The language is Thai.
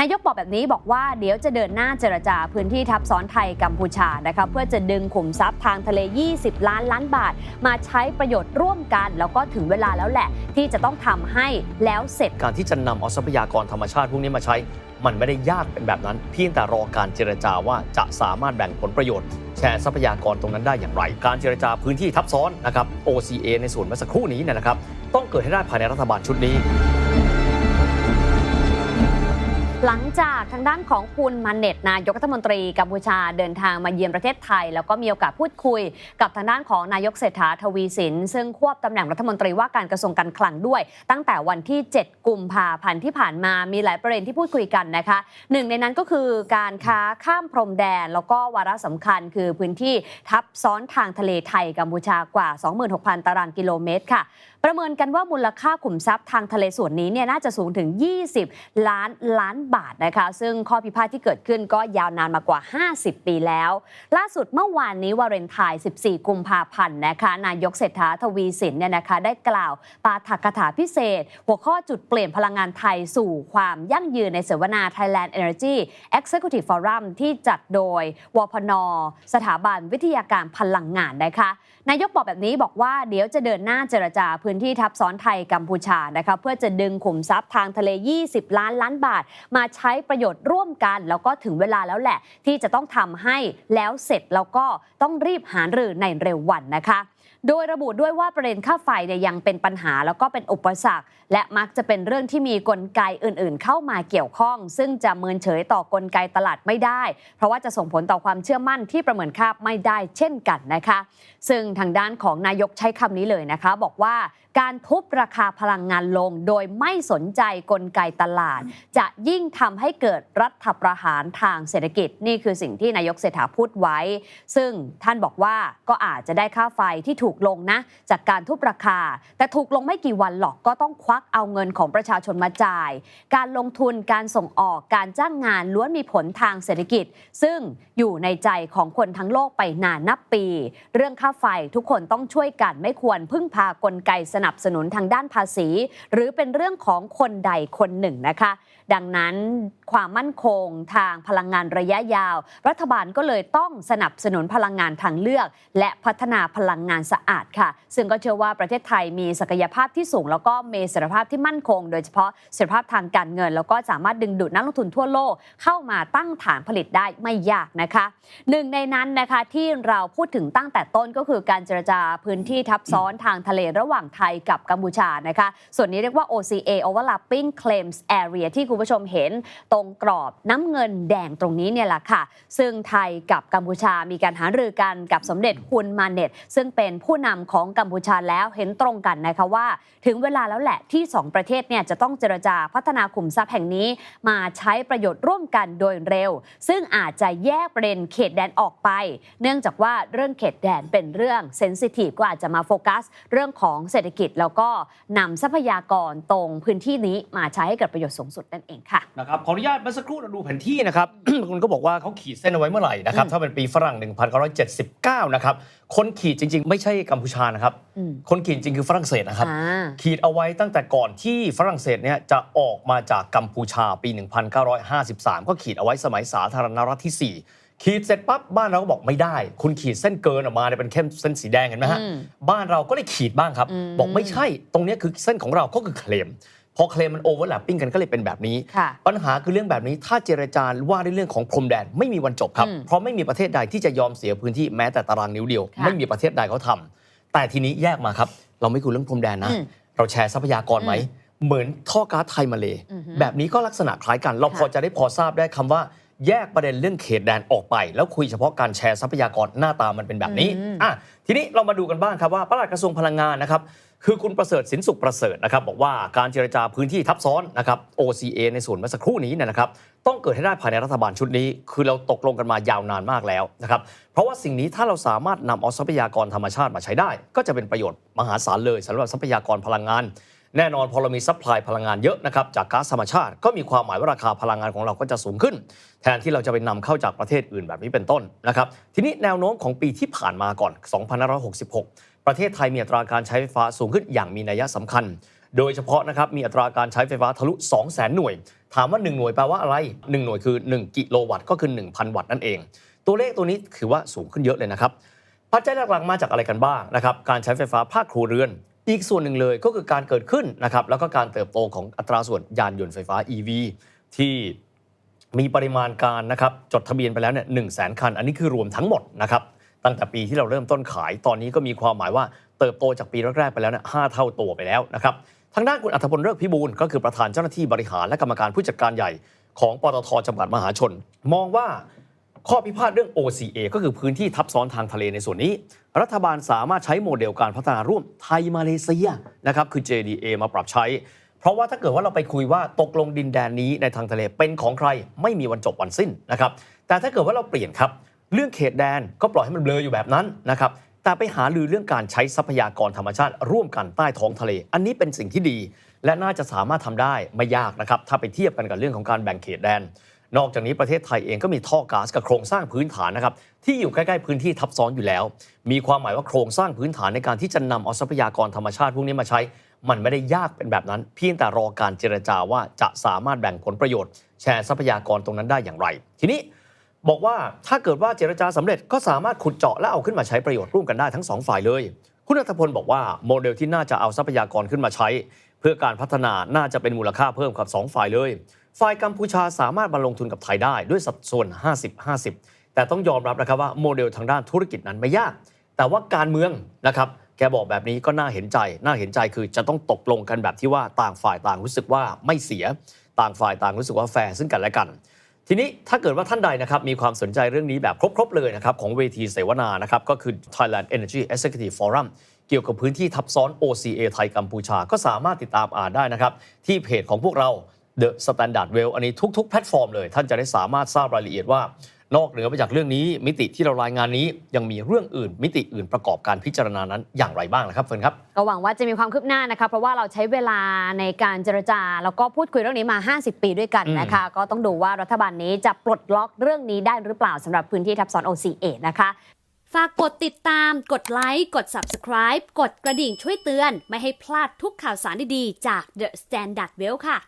นายกบอกแบบนี้บอกว่าเดี๋ยวจะเดินหน้าเจรจาพื้นที่ทับซ้อนไทยกัมพูชานะคะเพื่อจะดึงขุมทรัพย์ทางทะเล 20 ล้านล้านบาท มาใช้ประโยชน์ร่วมกัน แล้วก็ถึงเวลาแล้วแหละ ที่จะต้องทำให้แล้วเสร็จการที่จะนำเอาทรัพยากรธรรมชาติพวกนี้มาใช้ มันไม่ได้ยากเป็นแบบนั้น เพียงแต่รอการเจรจาว่าจะสามารถแบ่งผลประโยชน์ แชร์ทรัพยากรตรงนั้นได้อย่างไร การเจรจาพื้นที่ทับซ้อนนะครับ OCA ในส่วนเมื่อสักครู่นี้เนยนะครับต้องเกิดให้ได้ภายในรัฐบาลชุดนี้ หลังจากทางด้านของคุณมันเน็ตนายกรัฐมนตรีกัมพูชาเดินทางมาเยือนประเทศไทย แล้วก็มีโอกาสพูดคุย กับทางด้านของนายกเศรษฐาทวีสิน ซึ่งควบตำแหน่งรัฐมนตรีว่าการกระทรวงการคลังด้วย ตั้งแต่วันที่ 7 กุมภาพันธ์ที่ผ่านมามีหลายประเด็นที่พูดคุยกันนะคะหนึ่งในนั้นก็คือการค้าข้ามพรมแดน แล้วก็วาระสำคัญคือพื้นที่ทับซ้อนทางทะเลไทยกัมพูชากว่า 26,000 ตารางกิโลเมตรค่ะ ประเมินกันว่ามูลค่าขุมทรัพย์ทางทะเลส่วนนี้เนี่ยน่าจะสูงถึง 20 ล้านล้านบาทนะคะ ซึ่งข้อพิพาทที่เกิดขึ้นก็ยาวนานมากว่า 50 ปีแล้ว ล่าสุดเมื่อวานนี้วาเลนไทน์ 14 กุมภาพันธ์นะคะ นายกเศรษฐาทวีสินเนี่ยนะคะ ได้กล่าวปาฐกถาพิเศษ หัวข้อจุดเปลี่ยนพลังงานไทยสู่ความยั่งยืนในเสวนา Thailand Energy Executive Forum ที่จัดโดยวพน สถาบันวิทยาการพลังงานนะคะนายกบอกแบบนี้บอกว่าเดี๋ยวจะเดินหน้าเจรจาพื้นที่ทับซ้อนไทยกัมพูชานะคะเพื่อจะดึงขุมทรัพย์ทางทะเล 20 ล้านล้านบาทมาาใช้ประโยชน์ร่วมกัน แล้วก็ถึงเวลาแล้วแหละ ที่จะต้องทำให้แล้วเสร็จแล้วก็ต้องรีบหารือในเร็ววันนะคะโดยระบุด้วยว่าประเด็นค่าไฟเนี่ยยังเป็นปัญหาแล้วก็เป็นอุปสรรค และมักจะเป็นเรื่องที่มีกลไกอื่นๆ เข้ามาเกี่ยวข้อง ซึ่งจะเมินเฉยต่อกลไกตลาดไม่ได้ เพราะว่าจะส่งผลต่อความเชื่อมั่นที่ประเมินค่าไม่ได้เช่นกันนะคะ ซึ่งทางด้านของนายกใช้คำนี้เลยนะคะ บอกว่า การทุบราคาพลังงานลง โดยไม่สนใจกลไกตลาด จะยิ่งทำให้เกิดรัฐประหารทางเศรษฐกิจ นี่คือสิ่งที่นายกเศรษฐาพูดไว้ ซึ่งท่านบอกว่าก็อาจจะได้ค่าไฟที่ถูกลงนะ จากการทุบราคา แต่ถูกลงไม่กี่วันหรอกก็ต้องควักเอาเงินของประชาชนมาจ่าย การลงทุนการส่งออกการจ้างงานล้วนมีผลทางเศรษฐกิจ ซึ่งอยู่ในใจของคนทั้งโลกไปนานนับปี เรื่องค่าไฟทุกคนต้องช่วยกันไม่ควรพึ่งพากลไกสนับสนุนทางด้านภาษี หรือเป็นเรื่องของคนใดคนหนึ่งนะคะ ดังนั้นความมั่นคงทางพลังงานระยะยาว รัฐบาลก็เลยต้องสนับสนุนพลังงานทางเลือก และพัฒนาพลังงานสะอาดค่ะ ซึ่งก็เชื่อว่าประเทศไทยมีศักยภาพที่สูง แล้วก็มีเสถียรภาพที่มั่นคง โดยเฉพาะเสถียรภาพทางการเงิน แล้วก็สามารถดึงดูดนักลงทุนทั่วโลกเข้ามาตั้งฐานผลิตได้ไม่ยากนะคะหนึ่งในนั้นนะคะที่เราพูดถึงตั้งแต่ต้นก็คือการเจรจาพื้นที่ทับซ้อนทางทะเลระหว่างไทยกับกัมพูชานะคะ ส่วนนี้เรียกว่า OCA Overlapping Claims Area ที่คุณผู้ชมเห็นตรงกรอบน้ำเงินแดงตรงนี้เนี่ยแหละค่ะ ซึ่งไทยกับกัมพูชามีการหารือกันกับสมเด็จฮุนมาเน็ต ซึ่งเป็นผู้นำของกัมพูชาแล้วเห็นตรงกันนะคะว่า ถึงเวลาแล้วแหละที่ 2 ประเทศเนี่ยจะต้องเจรจาพัฒนาขุมทรัพย์แห่งนี้มาใช้ประโยชน์ร่วมกันโดยเร็ว ซึ่งอาจจะแยกประเด็นเขตแดนออกไป เนื่องจากว่าเรื่องเขตแดนเป็นเรื่องเซนซิทีฟก็อาจจะมาโฟกัส เรื่องของเศรษฐกิจ แล้วก็นำทรัพยากรตรงพื้นที่นี้มาใช้ให้เกิดประโยชน์สูงสุดนั่นเองค่ะนะครับขออนุญาตเมื่อสักครู่เราดูแผนที่นะครับ คุณก็บอกว่าเขาขีดเส้นเอาไว้เมื่อไหร่นะครับอืมถ้าเป็นปีฝรั่ง 1979 นะครับคนขีดจริง ๆ ไม่ใช่กัมพูชานะครับอืมคนขีดจริงคือฝรั่งเศสนะครับอ่าขีดเอาไว้ตั้งแต่ก่อนที่ฝรั่งเศสเนี่ยจะออกมาจากกัมพูชาปี 1953 ก็ขีดเอาไว้สมัยสาธารณรัฐที่ 4 ขีดเสร็จปั๊บบ้านเราก็บอกไม่ได้ คุณขีดเส้นเกินออกมาเนี่ยเป็นเข้มเส้นสีแดงเห็นไหมฮะอืมบ้านเราก็เลยขีดบ้างครับอืมบอกไม่ใช่ตรงเนี้ยคือเส้นของเราก็คือเคลมพอเคลมมันโอเวอร์แลปปิ้งกันก็เลยเป็นแบบนี้ค่ะปัญหาคือเรื่องแบบนี้ถ้าเจรจาว่าด้วยเรื่องของพรมแดนไม่มีวันจบครับอืมเพราะไม่มีประเทศใดที่จะยอมเสียพื้นที่แม้แต่ตารางนิ้วเดียวค่ะไม่มีประเทศใดเขาทำแต่ทีนี้แยกมาครับ เราไม่คุยเรื่องพรมแดนนะอืมเราแชร์ทรัพยากรไหมเหมือนท่อก๊าซไทยมาเลอือฮึแบบนี้ก็ลักษณะคล้ายกัน เราค่ะพอจะได้พอทราบได้คำว่า แยกประเด็นเรื่องเขตแดนออกไป แล้วคุยเฉพาะการแชร์ทรัพยากรหน้าตามันเป็นแบบนี้อืมอะทีนี้เรามาดูกันบ้างครับว่าปลัดกระทรวงพลังงานนะครับคือคุณประเสริฐสินสุขประเสริฐนะครับบอกว่าการเจรจาพื้นที่ทับซ้อนนะครับ OCA ในส่วนเมื่อสักครู่นี้เนยนะครับต้องเกิดให้ได้ภายในรัฐบาลชุดนี้ คือเราตกลงกันมายาวนานมากแล้วนะครับเพราะว่าสิ่งนี้ถ้าเราสามารถนำเอาทรัพยากรธรรมชาติมาใช้ได้ ก็จะเป็นประโยชน์มหาศาลเลยสำหรับทรัพยากรพลังงาน แน่นอนพอเรามีซัพพลายพลังงานเยอะนะครับจากก๊าซธรรมชาติ ก็มีความหมายว่าราคาพลังงานของเราก็จะสูงขึ้น แทนที่เราจะไปนำเข้าจากประเทศอื่นแบบนี้เป็นต้นนะครับทีนี้แนวโน้มของปีที่ผ่านมาก่อน 2566 ประเทศไทยมีอัตราการใช้ไฟฟ้าสูงขึ้นอย่างมีนัยสำคัญ โดยเฉพาะนะครับมีอัตราการใช้ไฟฟ้าทะลุ 2 0 0 0 0 0 หน่วย ถามว่า 1 หน่วยแปลว่าอะไร 1 หน่วยคือ 1 กิโลวัตต์ก็คือ 1,000 วัตต์นั่นเอง ตัวเลขตัวนี้ถือว่าสูงขึ้นเยอะเลยนะครับปัจจัยหลักๆมาจากอะไรกันบ้างนะครับการใช้ไฟฟ้าภาคครัวเรือน อีกส่วนหนึ่งเลยก็คือการเกิดขึ้นนะครับแล้วก็การเติบโตของอัตราส่วนยานยนต์ไฟฟ้า EV ที่มีปริมาณการนะครับจดทะเบียนไปแล้วเนี่ยหนึ่งแสนคัน อันนี้คือรวมทั้งหมดนะครับตั้งแต่ปีที่เราเริ่มต้นขายตอนนี้ก็มีความหมายว่าเติบโตจากปีแรกๆไปแล้วเนี่ยห้าเท่าตัวไปแล้วนะครับทางด้านคุณอัธพลเลิกพิบูลก็คือประธานเจ้าหน้าที่บริหารและกรรมการผู้จัดการใหญ่ของปตทจำกัดมหาชน มองว่า ข้อพิพาทเรื่อง OCA ก็คือพื้นที่ทับซ้อนทางทะเลในส่วนนี้ รัฐบาลสามารถใช้โมเดลการพัฒนาร่วมไทยมาเลเซียนะครับคือ JDA มาปรับใช้ เพราะว่าถ้าเกิดว่าเราไปคุยว่าตกลงดินแดนนี้ในทางทะเลเป็นของใครไม่มีวันจบวันสิ้นนะครับแต่ถ้าเกิดว่าเราเปลี่ยนครับเรื่องเขตแดนก็ปล่อยให้มันเบลออยู่แบบนั้นนะครับแต่ไปหาลือเรื่องการใช้ทรัพยากรธรรมชาติ ร่วมกันใต้ท้องทะเล อันนี้เป็นสิ่งที่ดี และน่าจะสามารถทำได้ไม่ยากนะครับถ้าไปเทียบกันกับเรื่องของการแบ่งเขตแดน นอกจากนี้ประเทศไทยเองก็มีท่อก๊าซกับโครงสร้างพื้นฐานนะครับที่อยู่ใกล้ๆพื้นที่ทับซ้อนอยู่แล้ว มีความหมายว่าโครงสร้างพื้นฐานในการที่จะนำเอาทรัพยากรธรรมชาติพวกนี้มาใช้ มันไม่ได้ยากเป็นแบบนั้น เพียงแต่รอการเจรจาว่าจะสามารถแบ่งผลประโยชน์ แชร์ทรัพยากรตรงนั้นได้อย่างไร ทีนี้บอกว่าถ้าเกิดว่าเจรจาสำเร็จก็สามารถขุดเจาะและเอาขึ้นมาใช้ประโยชน์ร่วมกันได้ทั้งสองฝ่ายเลย คุณอัธพลบอกว่าโมเดลที่น่าจะเอาทรัพยากรขึ้นมาใช้ เพื่อการพัฒนาน่าจะเป็นมูลค่าเพิ่มกับสองฝ่ายเลย ฝ่ายกัมพูชาสามารถมาลงทุนกับไทยได้ด้วยสัดส่วน 50-50 แต่ต้องยอมรับนะครับว่าโมเดลทางด้านธุรกิจนั้นไม่ยาก แต่ว่าการเมืองนะครับแกบอกแบบนี้ก็น่าเห็นใจ น่าเห็นใจคือจะต้องตกลงกันแบบที่ว่าต่างฝ่ายต่างรู้สึกว่าไม่เสีย ต่างฝ่ายต่างรู้สึกว่าแฟร์ซึ่งกันและกัน ทีนี้ถ้าเกิดว่าท่านใดนะครับมีความสนใจเรื่องนี้แบบครบ ๆ เลยนะครับของเวทีเสวนานะครับก็คือ Thailand Energy Executive Forum เกี่ยวกับพื้นที่ทับซ้อน OCA ไทยกัมพูชา ก็สามารถติดตามอ่านได้นะครับที่เพจของพวกเรา The Standard Well อันนี้ทุกๆ แพลตฟอร์มเลย ท่านจะได้สามารถทราบรายละเอียดว่า นอกเหนือไปจากเรื่องนี้ มิติที่เรารายงานนี้ยังมีเรื่องอื่น มิติอื่นประกอบการพิจารณานั้นอย่างไรบ้างนะครับเฟิร์นครับก็หวังว่าจะมีความคืบหน้านะคะเพราะว่าเราใช้เวลาในการเจรจา แล้วก็พูดคุยเรื่องนี้มา 50 ปีด้วยกันนะคะก็ต้องดูว่ารัฐบาลนี้จะปลดล็อกเรื่องนี้ได้หรือเปล่าสำหรับพื้นที่ทับซ้อน OCA นะคะฝากกดติดตาม กดไลค์ กด Subscribe กดกระดิ่งช่วยเตือน ไม่ให้พลาดทุกข่าวสารดี ๆ จาก The Standard Well ค่ะ